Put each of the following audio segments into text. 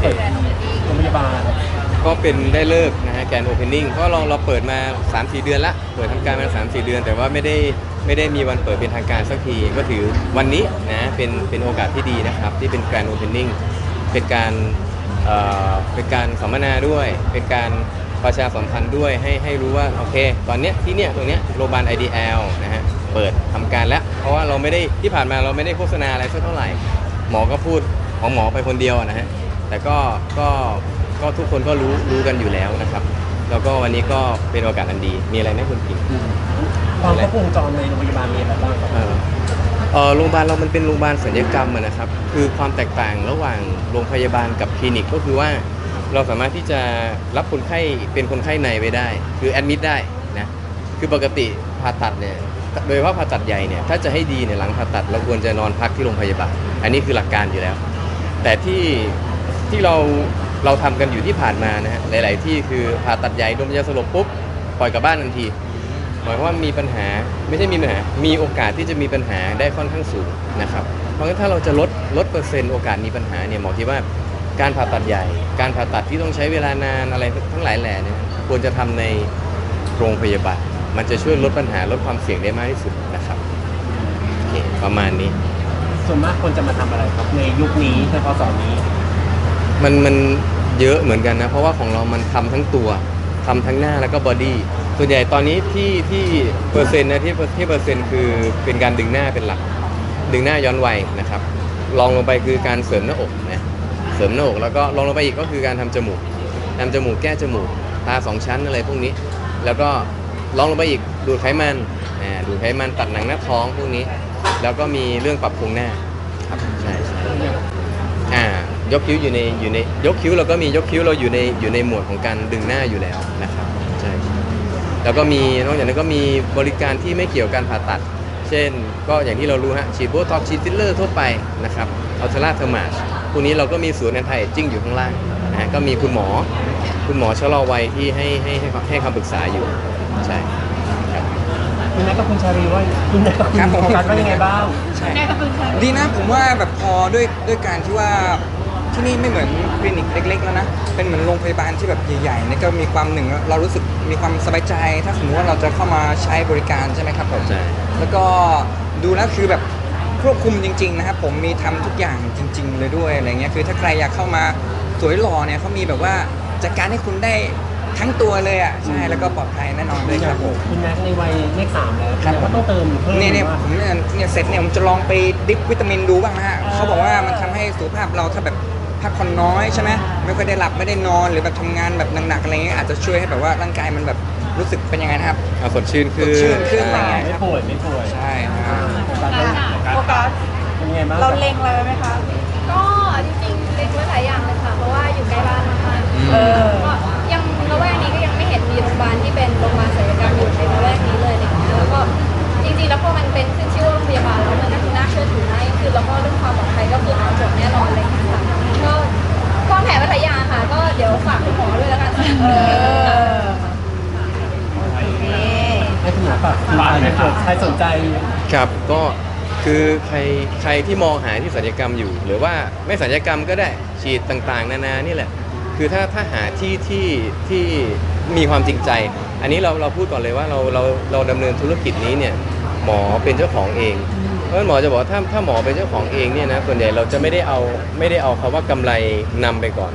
เปิดโรงพยาบาลก็เป็นได้เลิกนะฮะแกนโอเพนนิ่งเพราะเราเราเปิดมา 3-4 เดือนละเปิดทำการมา 3-4 เดือน แต่ว่าไม่ได้ไม่ได้มีวันเปิดเป็นทางการสักทีก็ถือวันนี้นะเป็นเป็นโอกาสที่ดีนะครับ ที่เป็นแกนโอเพนนิ่งเป็นการเอ่อเป็นการสัมมนาด้วย เป็นการประชาสัมพันธ์ด้วยให้ให้รู้ว่าโอเค ตอนเนี้ยที่เนี้ยตรงเนี้ยโรงพยาบาล IDL นะฮะเปิดทำการแล้ว เพราะว่าเราไม่ได้ที่ผ่านมาเราไม่ได้โฆษณาอะไรสักเท่าไหร่ หมอก็พูดของหมอไปคนเดียวนะฮะ แต่ก็ก็ก็ทุกคนก็รู้รู้กันอยู่แล้วนะครับ แล้วก็วันนี้ก็เป็นโอกาสอันดี มีอะไรไหมคุณกิ่งความครบวงจรในโรงพยาบาลมีอะไรบ้างครับ เออเอ่อโรงพยาบาลเรามันเป็นโรงพยาบาลศัลยกรรมอะนะครับ คือความแตกต่างระหว่างโรงพยาบาลกับคลินิกก็คือว่าเราสามารถที่จะรับคนไข้เป็นคนไข้ในไว้ได้ คือแอดมิดได้นะ คือปกติผ่าตัดเนี่ย โดยเฉพาะผ่าตัดใหญ่เนี่ย ถ้าจะให้ดีเนี่ยหลังผ่าตัดเราควรจะนอนพักที่โรงพยาบาล อันนี้คือหลักการอยู่แล้ว แต่ที่ ที่เราเราทำกันอยู่ที่ผ่านมานะฮะหลาย ๆ ที่คือผ่าตัดใหญ่ดนยาสลบปุ๊บปล่อยกลับบ้านทันทีหมายความว่ามีปัญหาไม่ใช่มีปัญหา มีโอกาสที่จะมีปัญหาได้ค่อนข้างสูงนะครับ เพราะงั้นถ้าเราจะลดลดเปอร์เซ็นต์โอกาสมีปัญหาเนี่ยหมอคิดว่าการผ่าตัดใหญ่ การผ่าตัดที่ต้องใช้เวลานานอะไรทั้งหลายแหล่เนี่ยควรจะทำในโรงพยาบาลมันจะช่วยลดปัญหาลดความเสี่ยงได้มากที่สุดนะครับโอเคประมาณนี้ ส่วนมากคนจะมาทำอะไรครับในยุคนี้ในพศนี้ มันมันเยอะเหมือนกันนะ เพราะว่าของเรามันทำทั้งตัวทำทั้งหน้าแล้วก็บอดี้ส่วนใหญ่ตอนนี้ที่ที่เปอร์เซ็นต์นะที่ที่เปอร์เซ็นต์คือเป็นการดึงหน้าเป็นหลัก ดึงหน้าย้อนวัยนะครับลองลงไปคือการเสริมหน้าอกนะเสริมหน้าอกแล้วก็ลองลงไปอีกก็คือการทำจมูกทำจมูกแก้จมูกตาสองชั้นอะไรพวกนี้ แล้วก็ลองลงไปอีกดูดไขมันอ่าดูดไขมันตัดหนังหน้าท้องพวกนี้ แล้วก็มีเรื่องปรับโครงหน้าครับใช่ใช่อ่า ยกคิ้วอยู่ในอยู่ในยกคิ้วเราก็มียกคิ้วเราอยู่ในอยู่ในหมวดของการดึงหน้าอยู่แล้วนะครับใช่แล้วก็มีนอกจากนั้นก็มีบริการที่ไม่เกี่ยวกับการผ่าตัด เช่น ก็อย่างที่เรารู้ฮะฉีดโบท็อกซ์ฉีดฟิลเลอร์ทั่วไปนะครับอัลเทอร่าเทอร์มาชพวกนี้เราก็มีศูนย์แอนตี้เอจจิ้งอยู่ข้างล่างนะฮะก็มีคุณหมอคุณหมอชะลอวัยที่ให้ให้ให้ให้คำปรึกษาอยู่ใช่ครับคุณนัทกับคุณชาลีว่าคุณนัทกับคุณครับผมโฟกัสว่ายังไงบ้าง ใช่ ดีนะผมว่าแบบพอด้วยด้วยการที่ว่า ที่นี่ไม่เหมือนคลินิกเล็กๆแล้วนะ เป็นเหมือนโรงพยาบาลที่แบบใหญ่ๆนี่ก็มีความหนึ่งเรารู้สึกมีความสบายใจ ถ้าสมมติว่าเราจะเข้ามาใช้บริการใช่ไหมครับผมใช่ แล้วก็ดูแล้วคือแบบควบคุมจริง ๆ นะครับผมมีทำทุกอย่างจริง ๆ เลยด้วยอะไรเงี้ยคือถ้าใครอยากเข้ามาสวยหล่อเนี่ยเขามีแบบว่าจัดการให้คุณได้ทั้งตัวเลยอะใช่แล้วก็ปลอดภัยแน่นอนเลยครับผม คุณนัทในวัยเลขสามแล้วครับ ก็ต้องเติมเพิ่มเนี่ยเนี่ยว่าผมเนี่ยเนี่ยเสร็จเนี่ยผมจะลองไปดริปวิตามินดูบ้างนะฮะเขาบอกว่ามันทำให้สุขภาพเราถ้าแบบ พักผ่อนน้อยใช่ไหมไม่ค่อยได้หลับไม่ได้นอนหรือแบบทำงานแบบหนักๆอะไรเงี้ยอาจจะช่วยให้แบบว่าร่างกายมันแบบรู้สึกเป็นยังไงนะครับเอาสดชื่นขึ้นสดชื่นขึ้นใช่ไม่ป่วยไม่ป่วยใช่คอ่ารับโฟกัสโฟกัสเป็นไงบ้างเราเล็งอะไรไว้ไหมคะ ก็ ฝากฝากให้เกิดใครสนใจครับก็คือใครใครที่มองหาที่ศัลยกรรมอยู่ หรือว่าไม่ศัลยกรรมก็ได้ฉีดต่างๆ นานานี่แหละ คือถ้าถ้าหาที่ที่ที่มีความจริงใจ อันนี้เราเราพูดก่อนเลยว่าเราเราเราดำเนินธุรกิจนี้เนี่ยหมอเป็นเจ้าของเอง เพราะฉะนั้นหมอจะบอกว่าถ้าถ้าหมอเป็นเจ้าของเองเนี่ยนะส่วนใหญ่เราจะไม่ได้เอาไม่ได้เอาคำว่ากำไรนำไปก่อน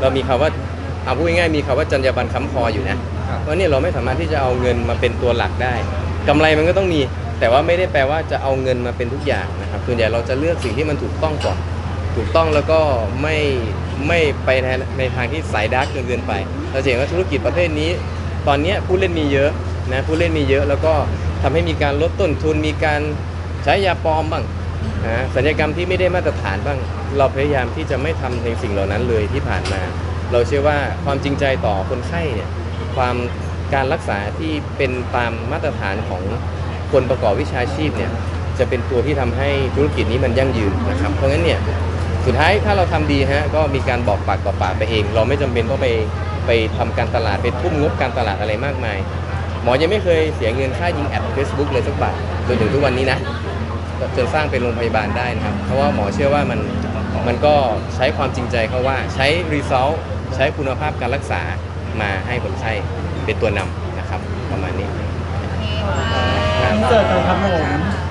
เรามีคำว่าเอาพูดง่ายๆมีคำว่าจรรยาบรรณค้ำคออยู่นะเพราะเนี่ยเราไม่สามารถที่จะเอาเงินมาเป็นตัวหลักได้ กำไรมันก็ต้องมี แต่ว่าไม่ได้แปลว่าจะเอาเงินมาเป็นทุกอย่างนะครับส่วนใหญ่เราจะเลือกสิ่งที่มันถูกต้องก่อน ถูกต้องแล้วก็ไม่ไม่ไปในในทางที่สายดาร์กเกินเกินไป เราจะเห็นว่าธุรกิจประเภทนี้ ตอนเนี้ยผู้เล่นมีเยอะนะผู้เล่นมีเยอะแล้วก็ทำให้มีการลดต้นทุนมีการใช้ยาปลอมบ้างนะสัญญกรรมที่ไม่ได้มาตรฐานบ้าง เราพยายามที่จะไม่ทำในสิ่งเหล่านั้นเลยที่ผ่านมา เราเชื่อว่าความจริงใจต่อคนไข้เนี่ยความ การรักษาที่เป็นตามมาตรฐานของคนประกอบวิชาชีพเนี่ยจะเป็นตัวที่ทำให้ธุรกิจนี้มันยั่งยืนนะครับ เพราะงั้นเนี่ยสุดท้ายถ้าเราทำดีฮะก็มีการบอกปากต่อปากไปเอง เราไม่จำเป็นต้องไปไปทำการตลาดไปทุ่มงบการตลาดอะไรมากมาย หมอยังไม่เคยเสียเงินค่ายิงแอด Facebook เลยสักบาทจนถึงทุกวันนี้นะจนสร้างเป็นโรงพยาบาลได้นะครับ เพราะว่าหมอเชื่อว่ามันมันก็ใช้ความจริงใจเขาว่าใช้ result ใช้คุณภาพการรักษามาให้คนไข้ เป็นตัวนำนะครับประมาณนี้อินเสิร์ตกันครับผม